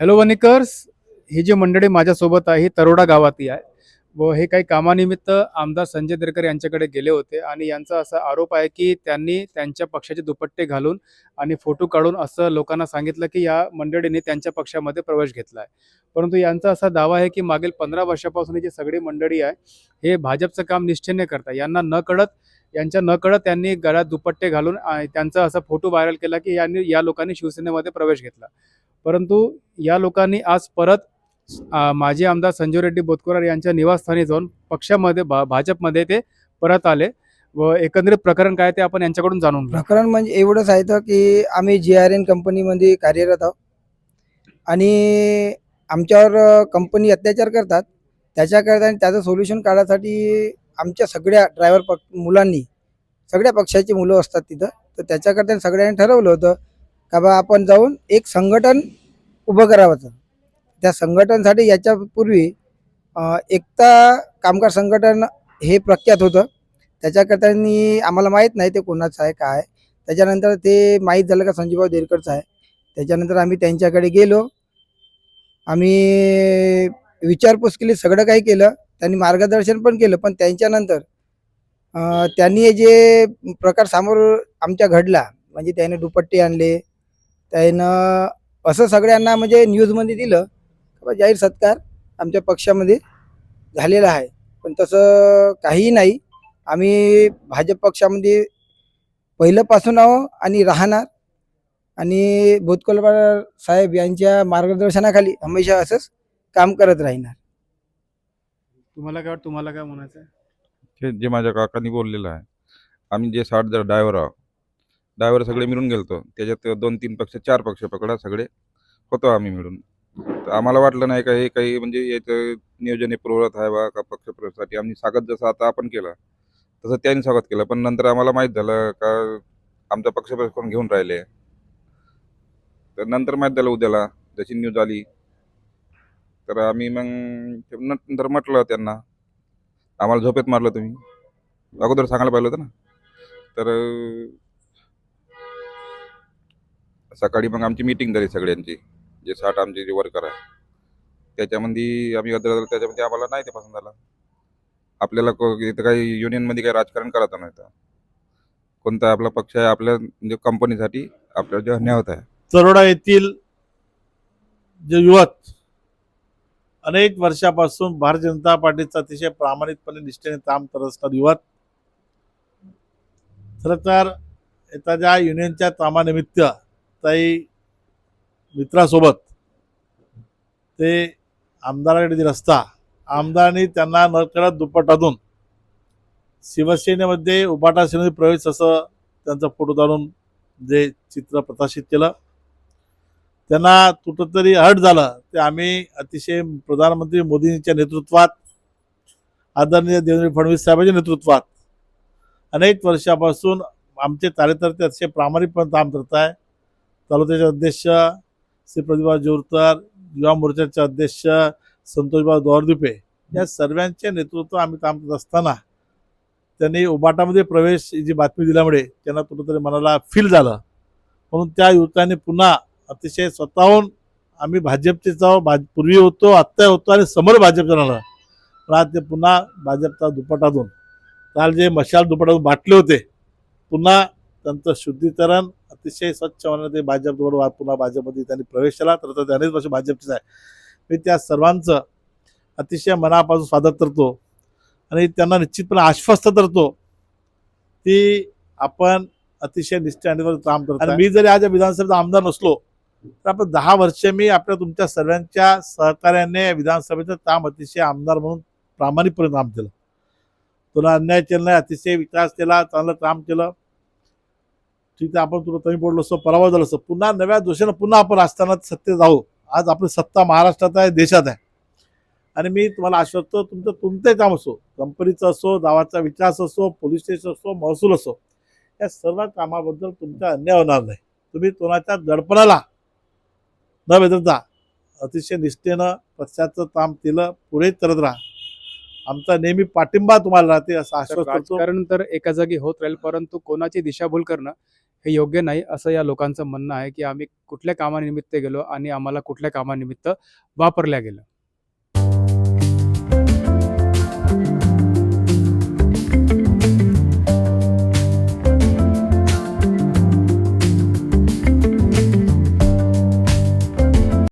Hello वनिकर्स. ही जी मंडळी माझ्यासोबत आहे ही तरोडा गावातली आहे. व हे काही कामानिमित्त आमदार संजय देरकर यांच्याकडे गेले होते आणि यांचा असा आरोप आहे की त्यांनी त्यांच्या पक्षाचे दुपट्टे घालून आणि फोटो काढून असं लोकांना सांगितलं की या मंडळीने त्यांच्या पक्षामध्ये प्रवेश घेतला आहे. परंतु यांचा असा दावा आहे की मागील पंधरा वर्षापासून ही जी सगळी मंडळी आहे हे भाजपचं काम निश्चयने करतात यांना न कळत यांच्या न कळत त्यांनी गळ्यात दुपट्टे घालून त्यांचा असा फोटो व्हायरल केला की यांनी या लोकांनी शिवसेनेमध्ये प्रवेश घेतला. परंतु या लोकांनी आज परत माजी आमदार संजीव रेड्डी बोतकुरार यांच्या निवासस्थानी जाऊन पक्षामध्ये भा भाजपमध्ये ते परत आले. व एकंदरीत प्रकरण काय ते आपण यांच्याकडून जाणून घेऊ. प्रकरण म्हणजे एवढंच आहे तर की आम्ही जी आर एन कंपनीमध्ये कार्यरत आहोत. आणि आमच्यावर कंपनी अत्याचार करतात. त्याच्याकरता आणि त्याचं सोल्युशन काढायसाठी आमच्या सगळ्या ड्रायव्हर पक्ष मुलांनी सगळ्या पक्षाची मुलं असतात तिथं. तर त्याच्याकरता सगळ्यांनी ठरवलं होतं का बा आपण जाऊन एक संघटन उभं करावं त्या संघटनसाठी याच्यापूर्वी एकता कामगार संघटन हे प्रख्यात होतं. त्याच्याकरतानी आम्हाला माहीत नाही ते कोणाचं आहे काय त्याच्यानंतर ते माहीत झालं का संजीवभाऊ देरकरचं आहे. त्याच्यानंतर आम्ही त्यांच्याकडे गेलो. आम्ही विचारपूस केली सगळं काही केलं. त्यांनी मार्गदर्शन पण केलं पण त्यांच्यानंतर त्यांनी जे प्रकार समोर आमच्या घडला म्हणजे त्याने दुपट्टे आणले त्यानं असं सगळ्यांना म्हणजे न्यूजमध्ये दिलं का बा जाहीर सत्कार आमच्या पक्षामध्ये झालेला आहे. पण तसं काहीही नाही. आम्ही भाजप पक्षामध्ये पहिल्यापासून आहो आणि राहणार. आणि भूतकोलवार साहेब यांच्या मार्गदर्शनाखाली हमेशा असंच काम करत राहणार. तुम्हाला काय वाटतं? तुम्हाला काय म्हणायचं आहे? जे माझ्या काकांनी बोललेलं आहे आम्ही जे साठ जर ड्रायव्हर आहोत ड्रायव्हर सगळे मिळून गेलतो. त्याच्यात दोन तीन पक्ष चार पक्ष पकडा सगळे. होतो आम्ही मिळून. तर आम्हाला वाटलं नाही का हे काही म्हणजे याचं नियोजन हे पुरवत आहे बा का पक्षप्रवेशासाठी. आम्ही स्वागत जसं आता आपण केलं तसं त्यांनी स्वागत केलं. पण नंतर आम्हाला माहीत झालं का आमचा पक्षप्रवेश करून घेऊन राहिले. तर नंतर माहीत झालं उद्याला जशी न्यूज आली. तर आम्ही मग ते नंतर म्हटलं त्यांना आम्हाला झोपेत मारलं तुम्ही. अगोदर सांगायला पाहिलं होतं ना? तर सकाळी मग आमची मीटिंग झाली सगळ्यांची जे साठ आमचे जे वर्कर आहे. त्याच्यामध्ये आम्ही त्याच्यामध्ये आम्हाला नाही ते पसंत झालं. आपल्याला इथं काही युनियनमध्ये काही राजकारण करायचं नव्हतं. कोणता आपला पक्ष आहे आपल्या म्हणजे कंपनीसाठी आपल्याला जे अन्याय होत आहे. चरोडा येथील जे युवक अनेक वर्षापासून भारतीय जनता पार्टीचा अतिशय प्रामाणिकपणे निष्ठेने काम करत असतात युवक खरं तर एखाद्या युनियनच्या कामानिमित्त काही मित्रासोबत ते आमदाराकडे जे रस्ता आमदारांनी त्यांना नकळत दुपटातून शिवसेनेमध्ये उबाटा सेनेमध्ये प्रवेश असं त्यांचा फोटो काढून जे चित्र प्रकाशित केलं. त्यांना कुठंतरी हट झालं. ते आम्ही अतिशय प्रधानमंत्री मोदींच्या नेतृत्वात आदरणीय देवेंद्र फडणवीस साहेबांच्या नेतृत्वात अनेक वर्षापासून आमचे कार्यकर्ते अतिशय प्रामाणिकपणे काम करत आहे तालुक्याचे अध्यक्ष श्री प्रतिभा जोरतार युवा मोर्चाचे अध्यक्ष संतोषबाब दोरदुपे या सर्वांचे नेतृत्व आम्ही काम करत असताना त्यांनी उबाटामध्ये प्रवेश ही जी बातमी दिल्यामुळे त्यांना कुठंतरी मनाला फील झालं. म्हणून त्या युवकांनी पुन्हा अतिशय स्वतःहून आम्ही भाजपचे जाऊ भाज पूर्वी होतो आत्ता होतो आणि समोर भाजपचं राहणार पण आज ते पुन्हा भाजपचा दुपटातून काल जे मशाल दुपटातून बाटले होते पुन्हा त्यांचं शुद्धीकरण अतिशय स्वच्छ मनाने ते भाजपजवळ पुन्हा भाजपमध्ये त्यांनी प्रवेश केला तर अनेक वर्ष भाजपचेच आहे. मी त्या सर्वांचं अतिशय मनापासून स्वागत करतो आणि त्यांना निश्चितपणे आश्वस्त करतो की आपण अतिशय निष्ठाने काम करतो आणि मी जरी आज या विधानसभेचा आमदार नसलो तर आपण दहा वर्ष मी आपल्या तुमच्या सर्वांच्या सहकार्याने विधानसभेचं काम अतिशय आमदार म्हणून प्रामाणिकपणे काम केलं. तुला अन्याय केला नाही अतिशय विकास केला चांगलं काम केलं. ठीक आहे आपण तुला कमी पडलो असतो पराभव झालो असतो. पुन्हा नव्या दोषानं पुन्हा आपण असताना सत्य जाऊ. आज आपली सत्ता महाराष्ट्रात आहे देशात आहे. आणि मी तुम्हाला आश्वस्त तुमचं तुमचंही काम असो कंपनीचं असो गावाचा विकास असो पोलीस स्टेशन असो महसूल असो या सर्व कामाबद्दल तुमचा अन्याय होणार नाही. तुम्ही कोणाच्या दडपणाला न बेदरता अतिशय निष्ठेनं पक्षाचं काम केलं पुढे करत राहा. आमचा नेहमी पाठिंबा तुम्हाला राहते असं तर करतो. तर एका जागी होत राहील परंतु कोणाची दिशाभूल करणं हे योग्य नाही असं या लोकांचं म्हणणं आहे की आम्ही कुठल्या कामानिमित्त गेलो आणि आम्हाला कुठल्या कामानिमित्त वापरल्या गेलं.